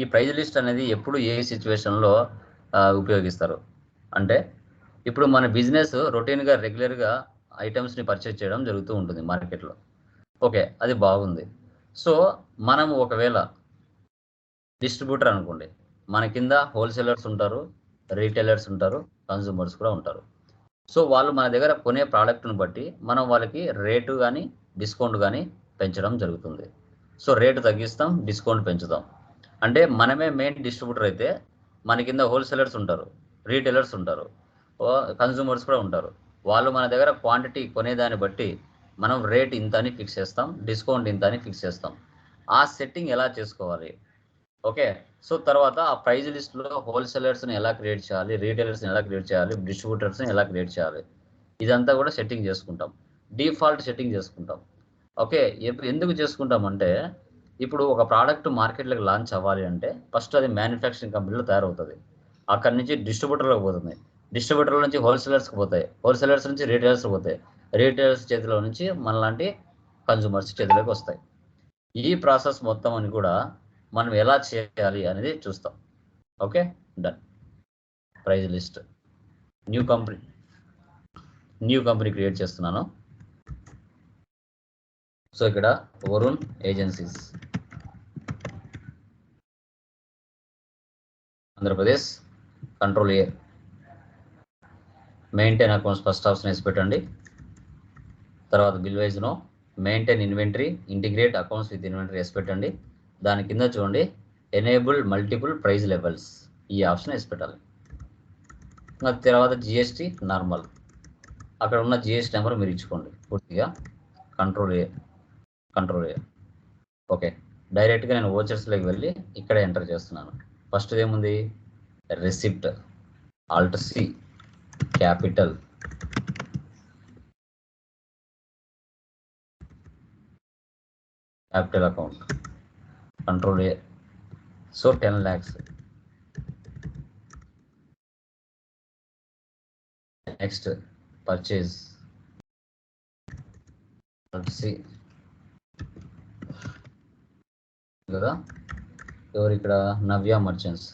ఈ price list అనేది ఎప్పుడు ఏ సిచ్యువేషన్లో ఉపయోగిస్తారు? అంటే ఇప్పుడు మన బిజినెస్ రొటీన్గా రెగ్యులర్గా ఐటమ్స్ని పర్చేజ్ చేయడం జరుగుతూ ఉంటుంది మార్కెట్లో ఓకే అది బాగుంది. సో మనం ఒకవేళ డిస్ట్రిబ్యూటర్ అనుకోండి మన కింద హోల్సేలర్స్ ఉంటారు రీటైలర్స్ ఉంటారు కన్సూమర్స్ కూడా ఉంటారు. సో వాళ్ళు మన దగ్గర కొనే ప్రోడక్ట్ని బట్టి మనం వాళ్ళకి రేటు కానీ డిస్కౌంట్ కానీ పెంచడం జరుగుతుంది. సో రేటు తగ్గిస్తాం డిస్కౌంట్ పెంచుతాం. అంటే మనమే మెయిన్ డిస్ట్రిబ్యూటర్ అయితే మన కింద హోల్సేలర్స్ ఉంటారు రీటైలర్స్ ఉంటారు కన్జ్యూమర్స్ కూడా ఉంటారు. వాళ్ళు మన దగ్గర క్వాంటిటీ కొనేదాన్ని బట్టి మనం రేట్ ఇంత అని ఫిక్స్ చేస్తాం డిస్కౌంట్ ఇంత అని ఫిక్స్ చేస్తాం. ఆ సెట్టింగ్ ఎలా చేసుకోవాలి? ఓకే సో తర్వాత ఆ ప్రైజ్ లిస్ట్లో హోల్సేలర్స్ని ఎలా క్రియేట్ చేయాలి రీటైలర్స్ని ఎలా క్రియేట్ చేయాలి డిస్ట్రిబ్యూటర్స్ని ఎలా క్రియేట్ చేయాలి ఇదంతా కూడా సెట్టింగ్ చేసుకుంటాం. డిఫాల్ట్ సెట్టింగ్ చేసుకుంటాం. ఓకే ఎందుకు చేసుకుంటామంటే ఇప్పుడు ఒక ప్రోడక్ట్ మార్కెట్లోకి లాంచ్ అవ్వాలి అంటే ఫస్ట్ అది మ్యానుఫ్యాక్చరింగ్ కంపెనీలో తయారవుతుంది. అక్కడి నుంచి డిస్ట్రిబ్యూటర్లకు పోతుంది. డిస్ట్రిబ్యూటర్ల నుంచి హోల్సేలర్స్కి పోతాయి. హోల్సేలర్స్ నుంచి రీటైలర్స్ పోతాయి. రీటైలర్స్ చేతిలో నుంచి మనలాంటి కన్జ్యూమర్స్ చేతిలోకి వస్తాయి. ఈ ప్రాసెస్ మొత్తం అని కూడా మనం ఎలా చేయాలి అనేది చూస్తాం. Okay done price list new company new company create చేస్తున్నాను. సో ఇక్కడ Varun agencies Andhra Pradesh control year maintain accounts first option వేసి పెట్టండి. తర్వాత bill వైజ్ను maintain inventory integrate accounts with inventory వేసి పెట్టండి. దాని కింద చూడండి ఎనేబుల్ మల్టిపుల్ ప్రైజ్ లెవెల్స్ ఈ ఆప్షన్ వేసి పెట్టాలి. ఇంకా తర్వాత జిఎస్టీ నార్మల్. అక్కడ ఉన్న జిఎస్టీ నెంబర్ మీరు ఇచ్చుకోండి. పూర్తిగా control A control A. Okay. డైరెక్ట్గా నేను ఓచర్స్లోకి వెళ్ళి ఇక్కడ ఎంటర్ చేస్తున్నాను. ఫస్ట్ ఏముంది? Receipt alt C capital. Capital account. Control A. So ten lakhs. Next purchase. C. కదా? ఎవరు ఇక్కడ Navya merchants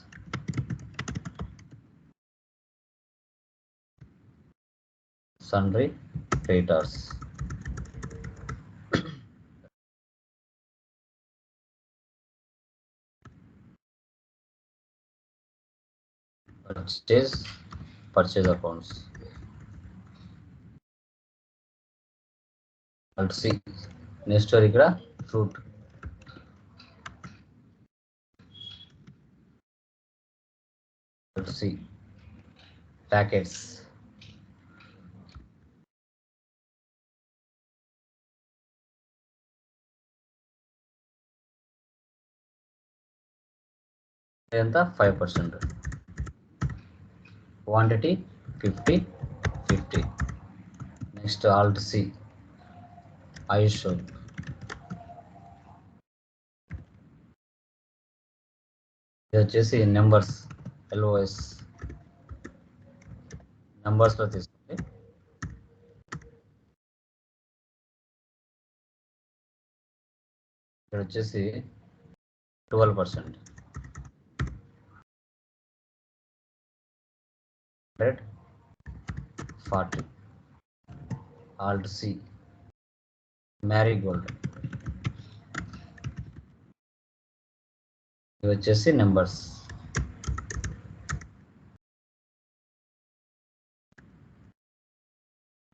సన్రీ creators purchase purchase accounts. Alt c next ఇక్కడ ఫ్రూట్ alt c ప్యాకెట్స్ ఎంత five percent quantity fifty fifty next alt C Ayush ఇది వచ్చేసి numbers LOS నెంబర్స్లో తీసుకోండి ఇక్కడ వచ్చేసి twelve percent hundred forty alt C marigold ఇవి వచ్చేసి numbers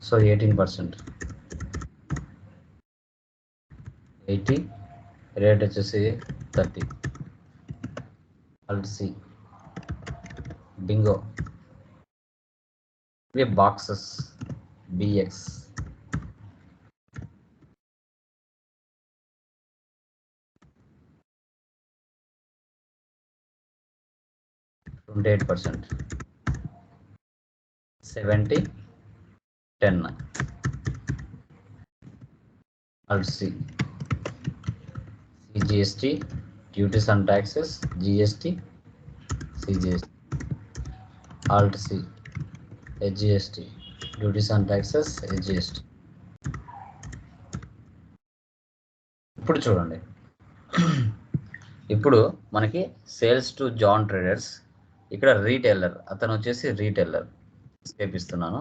so eighteen percent eighty rate వచ్చేసి థర్టీ ఆల్ట్ సి బింగో ఇవి boxes BX twenty eight percent seventy ten. Alt C CGST duties and taxes GST CGST alt C HGST duties and taxes HGST ఇప్పుడు చూడండి. ఇప్పుడు మనకి sales to John traders ఇక్కడ retailer అతను వచ్చేసి retailer చేపిస్తున్నాను.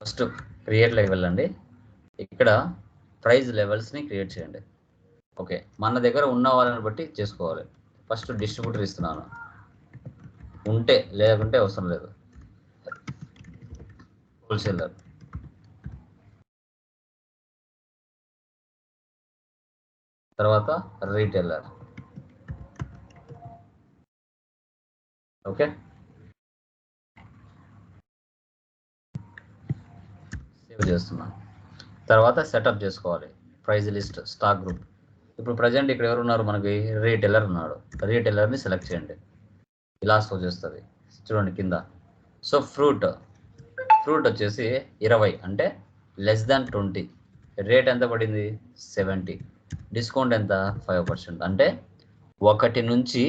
First create level వెళ్ళండి ఇక్కడ ప్రైజ్ లెవెల్స్ని క్రియేట్ చేయండి. ఓకే మన దగ్గర ఉన్న వాళ్ళని బట్టి చేసుకోవాలి. ఫస్ట్ డిస్ట్రిబ్యూటర్ ఇస్తున్నాను. ఉంటే లేకుంటే అవసరం లేదు. హోల్సేలర్. తర్వాత రీటైలర్. ఓకే? సేవ్ చేస్తున్నాను. తర్వాత సెటప్ చేసుకోవాలి. ప్రైజ్ లిస్ట్ స్టాక్ గ్రూప్ ఇప్పుడు ప్రజెంట్ ఇక్కడ ఎవరు ఉన్నారు? మనకి రీటైలర్ ఉన్నాడు. రీటైలర్ని సెలెక్ట్ చేయండి. ఇలా సో చేస్తుంది. చూడండి కింద. సో ఫ్రూట్ ఫ్రూట్ వచ్చేసి ఇరవై అంటే లెస్ దాన్ ట్వంటీ రేట్ ఎంత పడింది? సెవెంటీ డిస్కౌంట్ ఎంత? ఫైవ్ పర్సెంట్ అంటే ఒకటి నుంచి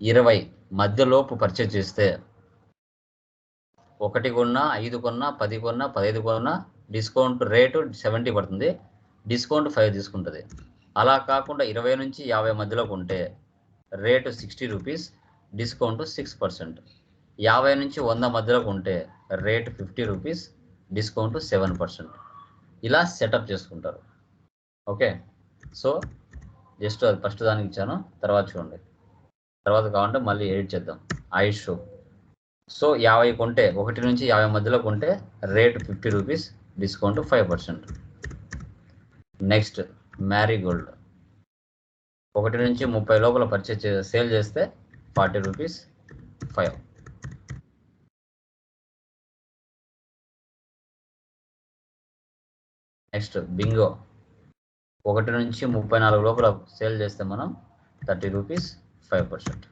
ఇరవై మధ్యలోపు పర్చేజ్ చేస్తే ఒకటి కొన్నా ఐదు కొన్నా పది కొన్నా పదహైదు కొన్నా డిస్కౌంట్ రేటు సెవెంటీ పడుతుంది. డిస్కౌంట్ ఫైవ్ తీసుకుంటుంది. అలా కాకుండా ఇరవై నుంచి యాభై మధ్యలో కొంటే rate sixty rupees discount six percent. యాభై నుంచి వంద మధ్యలో కొంటే rate fifty rupees discount seven percent. ఇలా సెటప్ చేసుకుంటారు. ఓకే? సో జస్ట్ అది ఫస్ట్ దానికి ఇచ్చాను. తర్వాత చూడండి. తర్వాత కావాలంటే మళ్ళీ ఎడిట్ చేద్దాం. ఐ షో సో యాభై కొంటే ఒకటి నుంచి యాభై మధ్యలో కొంటే rate fifty rupees discount five percent. Next marigold ఒకటి నుంచి ముప్పై లోపల పర్చేజ్ సేల్ చేస్తే forty rupees five. Next bingo. ఒకటి నుంచి ముప్పై నాలుగు లోపల సేల్ చేస్తే మనం thirty rupees five percent.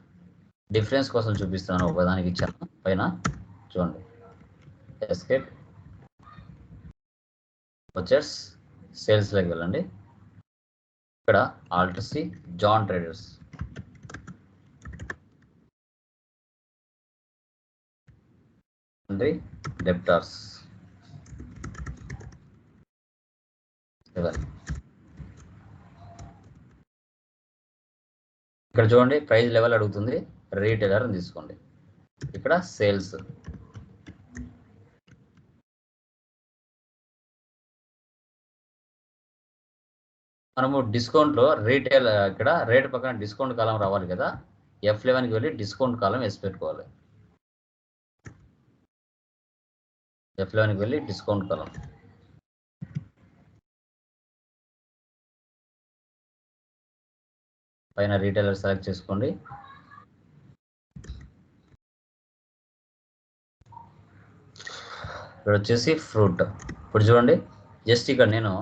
Difference కోసం చూపిస్తున్నాను ఒకదానికి ఇచ్చాను. పైన చూడండి. ఎస్కేప్ వచ్చర్స్ సేల్స్లోకి వెళ్ళండి. ఇక్కడ alt C John traders. Debtors. ఇక్కడ చూడండి ప్రైస్ లెవెల్ అడుగుతుంది. రీటైలర్ అని తీసుకోండి. ఇక్కడ సేల్స్. మనము డిస్కౌంట్లో రీటైల్ ఇక్కడ రేట్ పక్కన డిస్కౌంట్ కాలం రావాలి కదా. ఎఫ్ లెవెన్కి వెళ్ళి డిస్కౌంట్ కాలం వేసి పెట్టుకోవాలి. ఎఫ్ లెవెన్కి వెళ్ళి డిస్కౌంట్ కాలం. పైన రీటైలర్ సెలెక్ట్ చేసుకోండి. ఇక్కడ వచ్చేసి ఫ్రూట్. ఇప్పుడు చూడండి జస్ట్ ఇక్కడ నేను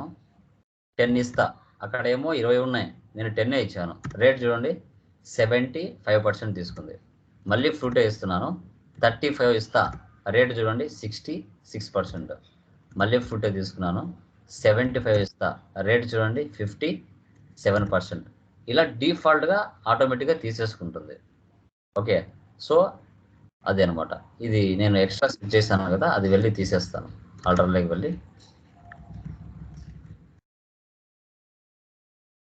టెన్ ఇస్తా. అక్కడ ఏమో ఇరవై ఉన్నాయి. నేను టెన్నే ఇచ్చాను. రేట్ చూడండి. సెవెంటీ ఫైవ్ పర్సెంట్ తీసుకుంది. మళ్ళీ ఫ్రూటే ఇస్తున్నాను. థర్టీ ఫైవ్ ఇస్తా. రేట్ చూడండి. సిక్స్టీ సిక్స్ పర్సెంట్ మళ్ళీ ఫ్రూటే తీసుకున్నాను. సెవెంటీ ఫైవ్ ఇస్తా. రేట్ చూడండి. ఫిఫ్టీ సెవెన్ పర్సెంట్ ఇలా డిఫాల్ట్గా ఆటోమేటిక్గా తీసేసుకుంటుంది. ఓకే? సో అదే అనమాట ఇది నేను ఎక్స్ట్రా సెట్ చేశాను కదా అది వెళ్ళి తీసేస్తాను. ఆర్డర్లోకి వెళ్ళి.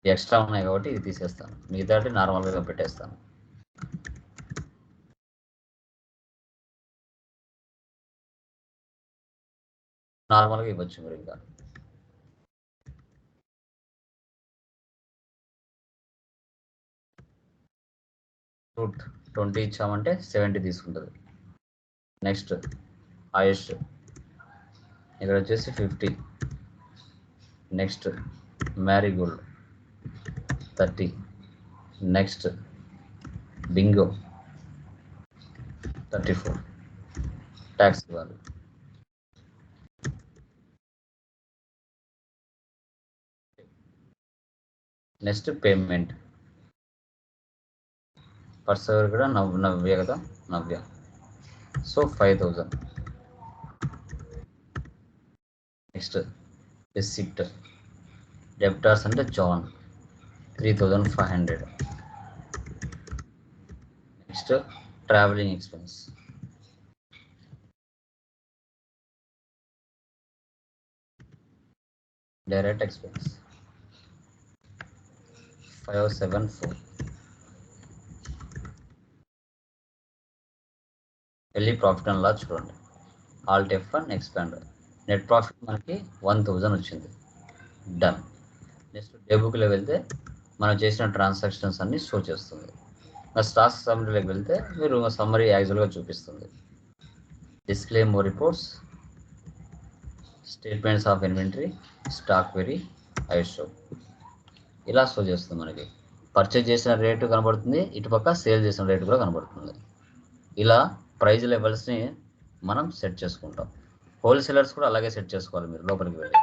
ఎక్స్ట్రా ఉన్నాయి కాబట్టి ఇది తీసేస్తాను. మిగతాటి నార్మల్గా పెట్టేస్తాను. నార్మల్గా ఇవ్వచ్చు మీరు ఇంకా. రూట్ ట్వంటీ ఇచ్చామంటే సెవెంటీ తీసుకుంటుంది. నెక్స్ట్ ఆయుష్ ఇక్కడ వచ్చేసి fifty. Next marigold. Thirty. Next bingo thirty four. Tax ఇవ్వాలి. నెక్స్ట్ పేమెంట్ పర్సవర్ కూడా నవ్ నవ్య కదా? Navya. So five thousand next receipt debtors అంటే John three thousand five hundred next travelling expense direct expense five seven four వెళ్ళి profit and loss చూడండి. Alt F and expand net profit మనకి one thousand వచ్చింది. Done next day బుక్లో వెళ్తే మనం చేసిన transactions అన్ని షో చేస్తుంది. నా స్టాక్ సమ్మరీలోకి వెళ్తే మీరు సమ్మరీ యాక్చువల్గా చూపిస్తుంది. Display more reports statements of inventory stock very I show ఇలా షో చేస్తుంది మనకి. పర్చేజ్ చేసిన రేటు కనబడుతుంది ఇటుపక్క సేల్ చేసిన రేటు కూడా కనబడుతుంది. ఇలా ప్రైజ్ లెవెల్స్ని మనం సెట్ చేసుకుంటాం. హోల్సేలర్స్ కూడా అలాగే సెట్ చేసుకోవాలి మీరు లోపలికి వెళ్ళి.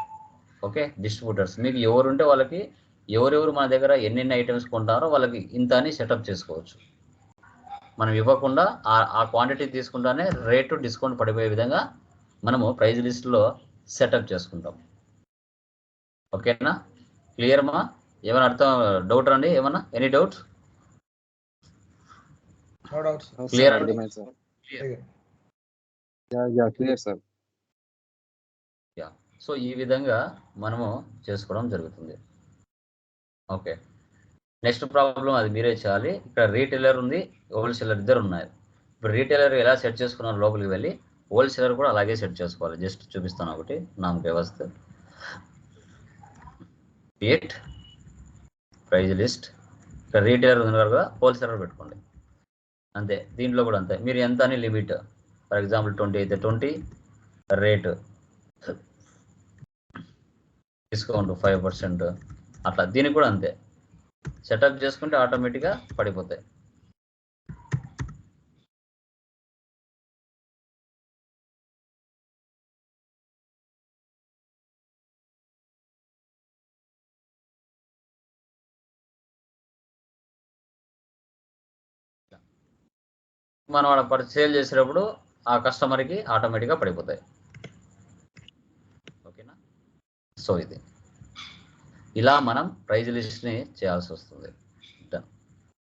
ఓకే డిస్ట్రిబ్యూటర్స్ మీకు ఎవరు ఉంటే వాళ్ళకి ఎవరెవరు మన దగ్గర ఎన్నెన్ని ఐటమ్స్ కొంటారో వాళ్ళకి ఇంత అని సెటప్ చేసుకోవచ్చు. మనం ఇవ్వకుండా ఆ క్వాంటిటీ తీసుకుంటానే రేటు డిస్కౌంట్ పడిపోయే విధంగా మనము ప్రైజ్ లిస్ట్లో సెటప్ చేసుకుంటాం. ఓకేనా? క్లియర్ మా? ఏమైనా అర్థం డౌట్ రండి? ఏమన్నా? ఎనీ డౌట్ సార్ అండి. అర్థమైంది sir Okay. Yeah yeah clear sir so ఈ విధంగా మనము చేసుకోవడం జరుగుతుంది. ఓకే. నెక్స్ట్ ప్రాబ్లం అది మీరే చేయాలి. ఇక్కడ రీటైలర్ ఉంది హోల్సేలర్ ఇద్దరు ఉన్నారు. ఇప్పుడు రీటైలర్ ఎలా సెట్ చేసుకున్నారు లోపలికి వెళ్ళి హోల్సేలర్ కూడా అలాగే సెట్ చేసుకోవాలి. జస్ట్ చూపిస్తాను ఒకటి నా వ్యవస్థ. ఎయిట్ ప్రైజ్ లిస్ట్ ఇక్కడ రీటైలర్ ఉంది కదా హోల్సేలర్ పెట్టుకోండి. అంతే దీంట్లో కూడా అంతే. మీరు ఎంత అని లిమిట్. ఫర్ ఎగ్జాంపుల్ ట్వంటీ అయితే twenty rate. Discount five percent. అట్లా దీనికి కూడా అంతే. సెటప్ చేసుకుంటే ఆటోమేటిక్గా పడిపోతాయి. మనం అక్కడ సేల్ చేసేటప్పుడు ఆ కస్టమర్కి ఆటోమేటిక్గా పడిపోతాయి. ఓకేనా? సో ఇది. ఇలా మనం ప్రైజ్ లిస్ట్ని చేయాల్సి వస్తుంది.